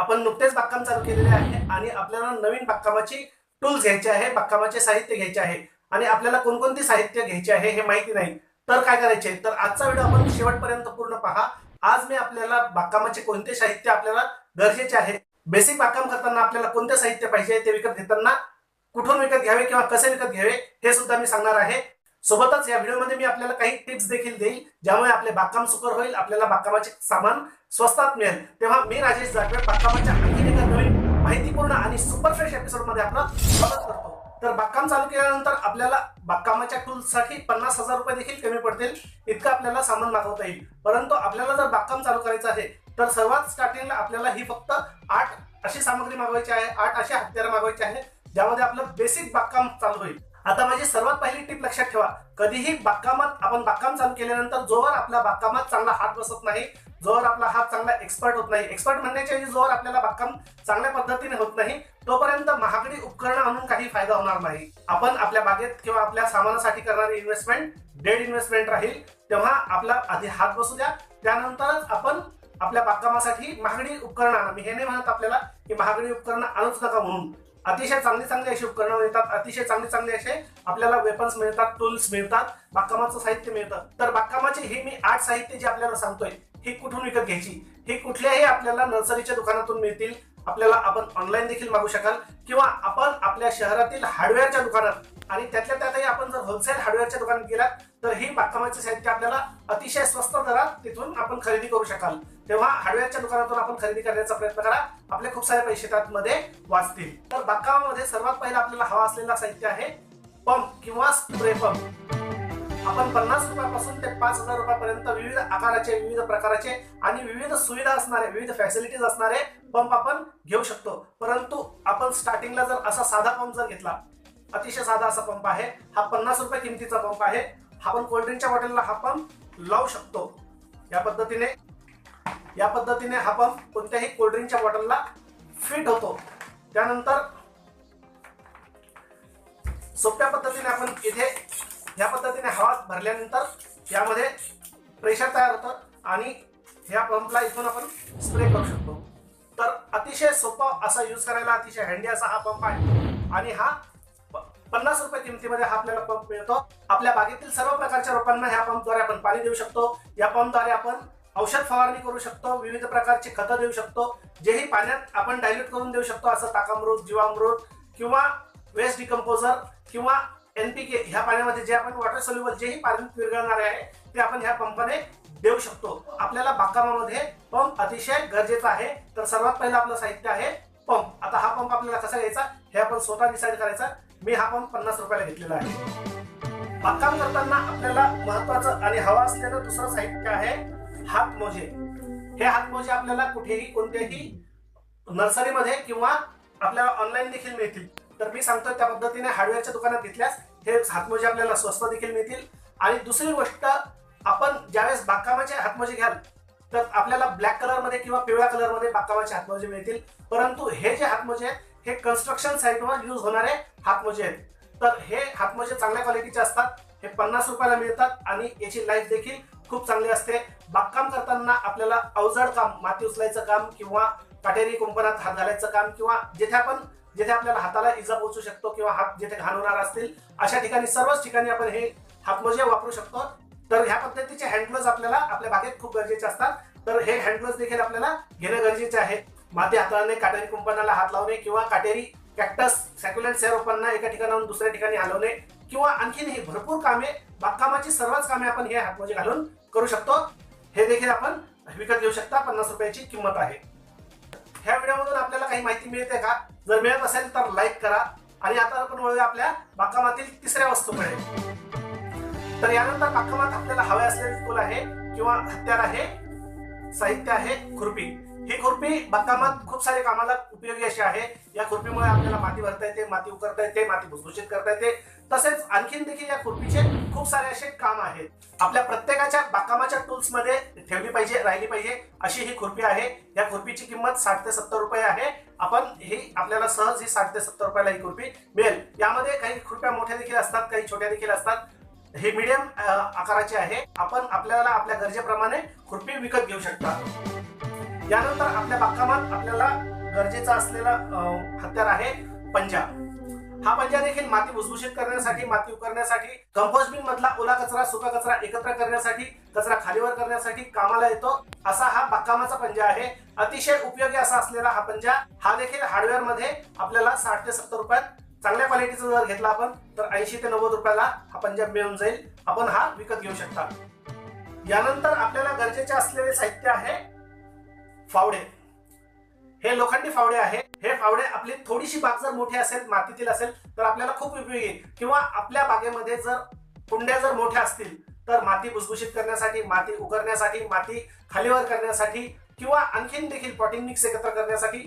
आपण नुकतेच बागकाम चालू केलेले आहे आणि आपल्याला नवीन बागकामाची टूल्स घ्यायचे आहे बागकामाचे साहित्य घ्यायचे आहे आणि आपल्याला कोणकोणती साहित्य घ्यायचे आहे हे माहिती नाही. तर काय करायचे? तर आजचा व्हिडिओ आपण शेवटपर्यंत पूर्ण पहा. आज मी आपल्याला बागकामाचे कोणते साहित्य आपल्याला गरजेचे आहे? बेसिक बागकाम करताना आपल्याला कोणते साहित्य पाहिजे ते विकत घेताना कुठून विकत घ्यावे किंवा कसे विकत घ्यावे हे सुद्धा मी सांगणार आहे. सोबतच या व्हिडिओमध्ये मी आपल्याला काही टिप्स देखील देईल ज्यामुळे आपले बागकाम सुकर होईल आपल्याला बागकामाचे सामान स्वस्तात मिळेल. तेव्हा मी राजेश जाटवे बागकामाच्या आणखी एका नवीन माहितीपूर्ण आणि सुपर फ्रेश एपिसोडमध्ये आपलं स्वागत करतो. तर बागकाम चालू केल्यानंतर आपल्याला बागकामाच्या टूल्ससाठी पन्नास हजार रुपये देखील कमी पडतील इतकं आपल्याला सामान मागवता येईल. परंतु आपल्याला जर बागकाम चालू करायचं आहे तर सर्वात स्टार्टिंगला आपल्याला ही फक्त आठ अशी सामग्री मागवायची आहे आठ अशी हत्यारं मागवायची आहे ज्यामध्ये आपलं बेसिक बागकाम चालू होईल. आता माझी सर्वात पहिली टीप लक्षात ठेवा. कधीही बागकामात आपण बागकाम चालू केल्यानंतर जोवर आपल्या बागकामात चांगला हात बसत नाही जोवर आपला हात चांगला एक्सपर्ट होत नाही एक्सपर्ट म्हणण्याच्या ऐवजी जोवर आपल्याला बागकाम चांगल्या पद्धतीने होत नाही तोपर्यंत महागडी उपकरणं आणून काही फायदा होणार नाही. आपण आपल्या बागेत किंवा आपल्या सामानासाठी करणारी इन्व्हेस्टमेंट डेड इन्व्हेस्टमेंट राहील. तेव्हा आपला आधी हात बसू द्या. त्यानंतरच आपण आपल्या बागकामासाठी महागडी उपकरणं आणा. मी हे नाही म्हणत आपल्याला की महागडी उपकरणं आणूच नका म्हणून. अतिशय चांगले चांगले अशी उपकरणं मिळतात अतिशय चांगले चांगले असे आपल्याला वेपन्स मिळतात टूल्स मिळतात बागकामाचं साहित्य मिळतं. तर बागकामाचे हे मी आठ साहित्य जे आपल्याला सांगतोय हे कुठून विकत घ्यायची? हे कुठल्याही आपल्याला नर्सरीच्या दुकानातून मिळतील. आपल्याला आपण ऑनलाईन देखील मागू शकाल. किंवा आपण आपल्या शहरातील हार्डवेअरच्या दुकानात आणि त्यातल्या त्यातही आपण जर होलसेल हार्डवेअरच्या दुकानात गेलात तर ही बागकामाचे साहित्य आपल्याला अतिशय स्वस्त दरात तिथून आपण खरेदी करू शकाल. तेव्हा हार्डवेअरच्या दुकानातून आपण खरेदी करण्याचा प्रयत्न करा. आपले खूप सारे पैसे त्यामध्ये वाचतील. तर बागकामामध्ये सर्वात पहिला आपल्याला हवा असलेला साहित्य आहे पंप किंवा स्प्रे पंप आपण पन्नास रुपयापासून ते पाच हजार रुपयापर्यंत विविध आकाराचे विविध प्रकाराचे आणि विविध सुविधा असणारे विविध फॅसिलिटीज असणारे पंप आपण घेऊ शकतो. परंतु आपण स्टार्टिंगला जर असा साधा पंप जर घेतला अतिशय साधा असा पंप आहे. हा पन्नास रुपये किमतीचा पंप आहे. आपण कोल्ड्रिंकच्या बॉटलला हा पंप लावू शकतो. या पद्धतीने या पद्धतीने हा पंप कोणत्याही कोल्ड्रिंकच्या बॉटलला फिट होतो. त्यानंतर सोप्या पद्धतीने आपण इथे या पद्धतीने हवा भरल्यानंतर यामध्ये प्रेशर तयार होतं आणि ह्या पंपला इथून आपण स्प्रे करू शकतो. तर अतिशय सोपा असा यूज करायला अतिशय हँडी असा हा पंप आहे. आणि हा पन्नास रुपये किमतीमध्ये हा आपल्याला पंप मिळतो. आपल्या बागेतील सर्व प्रकारच्या रोपांना ह्या पंपद्वारे आपण पाणी देऊ शकतो. या पंपद्वारे आपण औषध फवारणी करू शकतो. विविध प्रकारची खतं देऊ शकतो. जेही पाण्यात आपण डायल्यूट करून देऊ शकतो असं ताकामृत जीवामृत किंवा वेस्ट डिकम्पोजर किंवा एनपीके ह्या पाण्यामध्ये जे आपण वॉटर सोल्युबल जेही पाण्यात विरघळणारे आहे ते आपण ह्या पंपाने देऊ शकतो. आपल्याला बागकामामध्ये पंप अतिशय गरजेचा आहे. तर सर्वात पहिलं आपलं साहित्य आहे पंप आता हा पंप आपल्याला कसा घ्यायचा? हे आपण स्वतः डिसाईड करायचा. मी हा पंप पन्नास रुपयाला घेतलेला आहे. बागकाम करताना आपल्याला महत्वाचं आणि हवा असलेलं दुसरं साहित्य आहे हातमोजे. हे हातमोजे आपल्याला कुठेही कोणत्याही नर्सरीमध्ये किंवा आपल्याला ऑनलाईन देखील मिळतील. तर मी सांगतो त्या पद्धतीने हार्डवेअरच्या दुकानात घेतल्यास हे हातमोजे आपल्याला स्वस्त देखील मिळतील. आणि दुसरी गोष्ट आपण ज्यावेळेस बागकामाचे हातमोजे घ्याल तर आपल्याला ब्लॅक कलरमध्ये किंवा पिवळ्या कलरमध्ये बागकामाचे हातमोजे मिळतील. परंतु हे जे हातमोजे आहेत हे कन्स्ट्रक्शन साईटवर यूज होणारे हातमोजे आहेत. तर हे हातमोजे चांगल्या क्वालिटीचे असतात. हे पन्नास रुपयाला मिळतात आणि याची लाईफ देखील खूप चांगली असते. बागकाम करताना आपल्याला अवजड काम माती उचलायचं काम किंवा काटेरी कुंपणात हात घालायचं काम किंवा जिथे आपण जिथे आपल्याला हाताला इजा पोहोचू शकतो किंवा हात जिथे घाण होणार असतील अशा ठिकाणी सर्वच ठिकाणी आपण हे हातमोजे वापरू शकतो. तर ह्या पद्धतीचे हँडग्लोज आपल्याला आपल्या बागेत खूप गरजेचे असतात. तर हे हँडग्लोज देखील आपल्याला घेणं गरजेचे आहे. माती हाताळणे काटेरी कुंपणाला हात लावणे किंवा काटेरी कॅक्टस सॅक्युलेंट सेर रोपांना एका ठिकाणाहून दुसऱ्या ठिकाणी हलवणे किंवा आणखीनही भरपूर कामे बागकामाची सर्वच कामे आपण हे हातमोजे घालून करू शकतो. हे देखील आपण विकत घेऊ शकता. पन्नास रुपयाची किंमत आहे. ह्या व्हिडिओमधून आपल्याला काही माहिती मिळते का? जर मिळत असेल तर लाईक करा. आणि आता आपण वळूया आपल्या बागकामातील तिसऱ्या वस्तूकडे. तर यानंतर बागकामात आपल्याला हवे असलेले टूल आहे किंवा हत्यार आहे साहित्य आहे खुरपी. ही खुरपी बागकामात खूप सारे कामाला उपयोगी अशी आहे. या खुरपीमुळे आपल्याला माती भरता येते माती उकरता येते माती भुसभुशीत करता येते. तसेच आणखीन देखील या खुरपीचे खूप सारे असे काम आहेत. आपल्या प्रत्येकाच्या बागकामाच्या टूल्समध्ये ठेवली पाहिजे राहिली पाहिजे अशी ही खुरपी आहे. या खुरपीची किंमत साठ ते सत्तर रुपये आहे. आपण ही आपल्याला सहज ही साठ ते सत्तर रुपयाला ही खुरपी मिळेल. यामध्ये काही खुरप्या मोठ्या देखील असतात काही छोट्या देखील असतात. हे मीडियम आकाराचे आहे. आपण आपल्याला आपल्या गरजेप्रमाणे खुरपी विकत घेऊ शकता. यानंतर आपल्या बागकामात आपल्याला गरजेचा असलेला हत्यार आहे पंजा. हा पंजा देखील माती भुसभुशीत करण्यासाठी माती उकरण्यासाठी कंपोस्ट बिन मधला ओला कचरा सुका कचरा एकत्र करण्यासाठी कचरा खालीवर करण्यासाठी कामाला येतो. असा हा बागकामाचा पंजा आहे. अतिशय उपयोगी असा असलेला हा पंजा. हा देखील हार्डवेअरमध्ये आपल्याला साठ ते सत्तर रुपयात चांगल्या क्वालिटीचा जर घेतला आपण तर ऐंशी ते नव्वद रुपयाला हा पंजा मिळून जाईल. आपण हा विकत घेऊ शकता. यानंतर आपल्याला गरजेचे असलेले साहित्य आहे फावडे. हे लोखंडी फावडे आहे हे फावडे आपली थोडीशी बाग जर मोठी असेल मातीतील असेल तर आपल्याला खूप उपयोगी किंवा आपल्या बागेमध्ये जर कुंड्या जर मोठ्या असतील तर माती भुसभुशीत करण्यासाठी माती उकरण्यासाठी माती खालीवर करण्यासाठी किंवा आणखीन देखील पॉटिंग मिक्स एकत्र करण्यासाठी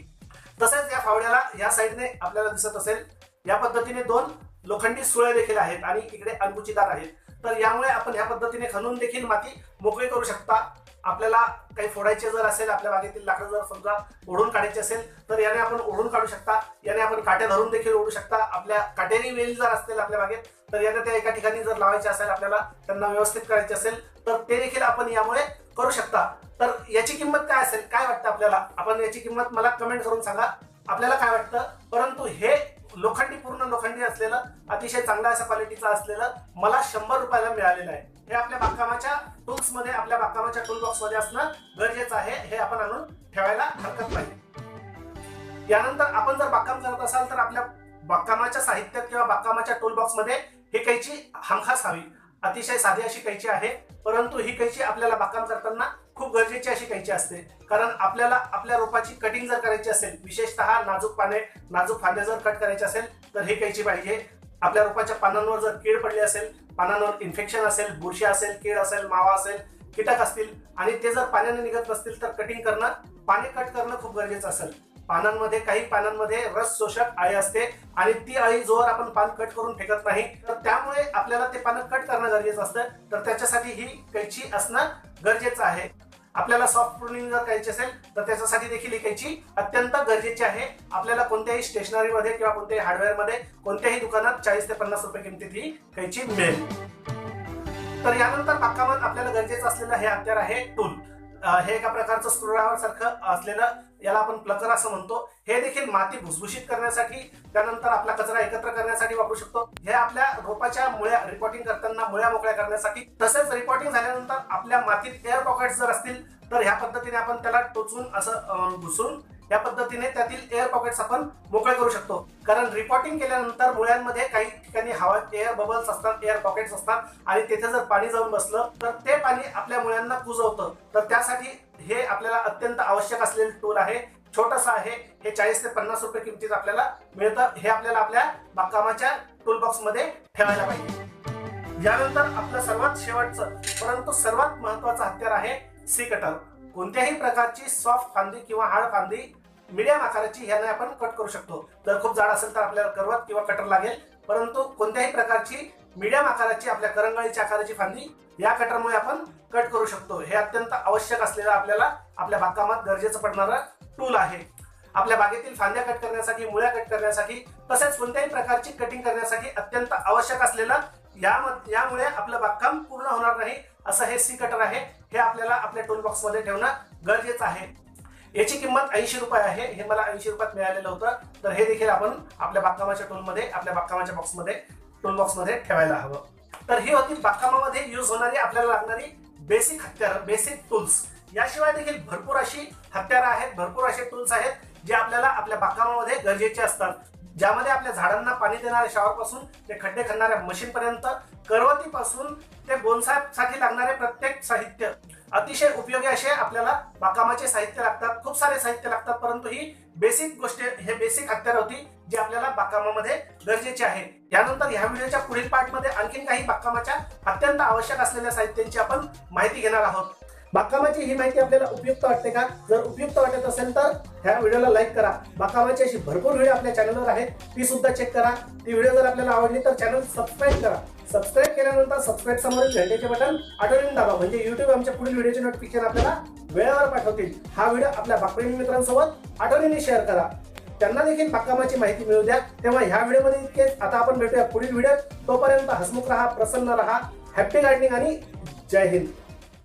तसेच या फावड्याला या साईडने आपल्याला दिसत असेल या पद्धतीने दोन लोखंडी सुळे देखील आहेत आणि इकडे अंकुचीदार आहेत. तर यामुळे आपण ह्या पद्धतीने खणून देखील माती मोकळी करू शकता. आपल्याला काही फोडायचे जर असेल आपल्या बागेतील लाकडं जर समजा ओढून काढायचे असेल तर याने आपण ओढून काढू शकता. याने आपण काटे धरून देखील ओढू शकता. आपल्या काटेरी वेल जर असतील आपल्या बागेत तर याने त्या एका ठिकाणी जर लावायचे असेल आपल्याला त्यांना व्यवस्थित करायचे असेल तर ते देखील आपण यामुळे करू शकता. तर याची किंमत काय असेल? काय वाटतं आपल्याला? आपण याची किंमत मला कमेंट करून सांगा. आपल्याला काय वाटतं? परंतु हे लोखंडी पूर्ण लोखंडी असलेलं अतिशय चांगल्या अशा क्वालिटीचं असलेलं मला शंभर रुपयाला मिळालेलं आहे. हे आपल्या बागकामाच्या टूल्समध्ये आपल्या बागकामाच्या टूल बॉक्समध्ये असणं गरजेचं आहे हे आपण आणून ठेवायला हरकत नाही. यानंतर आपण जर बागकाम करत असाल तर आपल्या बागकामाच्या साहित्यात किंवा बागकामाच्या टूल बॉक्समध्ये ही कैची हमखास हवी. अतिशय साधी अशी कैची आहे परंतु ही कैची आपल्याला बागकाम करताना खूप गरजेची अशी कैची असते. कारण आपल्याला आपल्या रोपाची कटिंग जर करायची असेल विशेषतः नाजूक पाने नाजूक फांदे जर कट करायचे असेल तर ही कैची पाहिजे. आपल्या रोपाच्या पानांवर जर कीड पडली असेल पानांवर इन्फेक्शन असेल बुरशी असेल कीड असेल मावा असेल कीटक असतील आणि ते जर पाण्याने निघत नसतील तर कटिंग करणं पाने कट करणं खूप गरजेचं असेल. पानांमध्ये काही पानांमध्ये रस शोषक आळी असते आणि ती अळी जोर आपण पान कट करून फेकत नाही तर त्यामुळे आपल्याला ते पानं कट करणं गरजेचं असतं. तर त्याच्यासाठी ही कैची असणं गरजेचं आहे. आपल्याला सॉफ्ट प्रुनिंग जर करायची असेल तर त्याच्यासाठी देखील ही कैची अत्यंत गरजेची आहे. आपल्याला कोणत्याही स्टेशनरीमध्ये किंवा कोणत्याही हार्डवेअरमध्ये कोणत्याही दुकानात चाळीस ते पन्नास रुपये किमतीत ही कैची मिळेल. तर यानंतर बागकामात आपल्याला गरजेचं असलेलं हे हत्यार आहे टूल हे एका प्रकारचं स्क्रूड्रायव्हर सारखं असलेलं याला आपण प्लकर असं म्हणतो. हे देखील माती भुसभुशीत करण्यासाठी त्यानंतर आपला कचरा एकत्र करण्यासाठी वापरू शकतो. हे आपल्या रोपाच्या मुळ्या रिपोर्टिंग करताना मुळ्या मोकळ्या करण्यासाठी. तसेच रिपोर्टिंग झाल्यानंतर आपल्या मातीत एअर पॉकेट्स जर असतील तर ह्या पद्धतीने आपण त्याला टोचून असं घुसून या पद्धतीने त्यातील एअर पॉकेट्स आपण मोकळे करू शकतो. कारण रिपोर्टिंग केल्यानंतर मुळ्यांमध्ये काही ठिकाणी हवा एअर बबल्स असतात एअर पॉकेट्स असतात आणि तेथे जर पाणी जाऊन बसलं तर ते पाणी आपल्या मुळ्यांना कुजवतं. तर त्यासाठी हे आपल्याला अत्यंत आवश्यक असलेले टूल आहे. छोटस आहे. हे चाळीस ते पन्नास रुपये किमतीत आपल्याला मिळतं. हे आपल्याला आपल्या बागकामाच्या टूलबॉक्समध्ये ठेवायला पाहिजे. यानंतर आपलं सर्वात शेवटचं परंतु सर्वात महत्वाचं हत्यार आहे सी कटर कोणत्याही प्रकारची सॉफ्ट फांदी किंवा हाड फांदी मीडियम आकाराची ह्याने आपण कट करू शकतो. जर खूप जाड असेल तर आपल्याला करवत किंवा कटर लागेल. परंतु कोणत्याही प्रकारची मीडियम आकाराची आपल्या करंगळीच्या आकाराची फांदी या कटरमुळे आपण कट करू शकतो. हे अत्यंत आवश्यक असलेलं आपल्याला आपल्या बागकामात गरजेचं पडणारं टूल आहे. आपल्या बागेतील फांद्या कट करण्यासाठी मुळ्या कट करण्यासाठी तसेच कोणत्याही प्रकारची कटिंग करण्यासाठी अत्यंत आवश्यक असलेलं यामुळे आपलं बागकाम पूर्ण होणार नाही. असं हे सी कटर आहे हे आपल्याला आपल्या टूल बॉक्समध्ये ठेवणं गरजेचं आहे. याची किंमत ऐंशी रुपये आहे हे मला ऐंशी रुपयात मिळालेलं होतं. तर हे देखील आपण आपल्या बागकामाच्या टूलमध्ये आपल्या बागकामाच्या बॉक्समध्ये टूल बॉक्समध्ये ठेवायला हवं. तर ही होती बागकामामध्ये यूज होणारी आपल्याला लागणारी बेसिक हत्यार बेसिक टूल्स याशिवाय देखील भरपूर अशी हत्यारं आहेत भरपूर असे टूल्स आहेत जे आपल्याला आपल्या बागकामामध्ये गरजेचे असतात. ज्यामध्ये आपल्या झाडांना पाणी देणाऱ्या शावर पासून ते खड्डे खणणाऱ्या मशीन पर्यंत करवतीपासून ते बोनसासाठी लागणारे प्रत्येक साहित्य अतिशय उपयोगी असे आपल्याला बागकामाचे साहित्य लागतात खूप सारे साहित्य लागतात परंतु ही बेसिक गोष्ट हे बेसिक हत्यार होती जी आपल्याला बागकामामध्ये गरजेचे आहे. यानंतर ह्या व्हिडिओच्या पुढील पार्टमध्ये आणखीन काही बागकामाच्या अत्यंत आवश्यक असलेल्या साहित्यांची आपण माहिती घेणार आहोत. बागकामाची ही माहिती आपल्याला उपयुक्त वाटते का? जर उपयुक्त वाटत असेल तर ह्या व्हिडिओला लाईक करा. बाकामाची अशी भरपूर व्हिडिओ आपल्या चॅनलवर आहेत. ती सुद्धा चेक करा. ती व्हिडिओ जर आपल्याला आवडली तर चॅनल सबस्क्राईब करा. सबस्क्राईब केल्यानंतर सबस्क्राईब समोरील घंटेचे बटन आठवणीने दाबा. म्हणजे युट्यूब आमच्या पुढील व्हिडिओचे नोटिफिकेशन आपल्याला वेळेवर पाठवतील. हा व्हिडिओ आपल्या बागप्रेमी मित्रांसोबत आठवणीने शेअर करा. त्यांना देखील बागकामाची माहिती मिळू द्या. तेव्हा ह्या व्हिडिओमध्ये इतकेच. आता आपण भेटूया पुढील व्हिडिओत. तोपर्यंत हसमुख राहा प्रसन्न राहा. हॅपी गार्डनिंग आणि जय हिंद.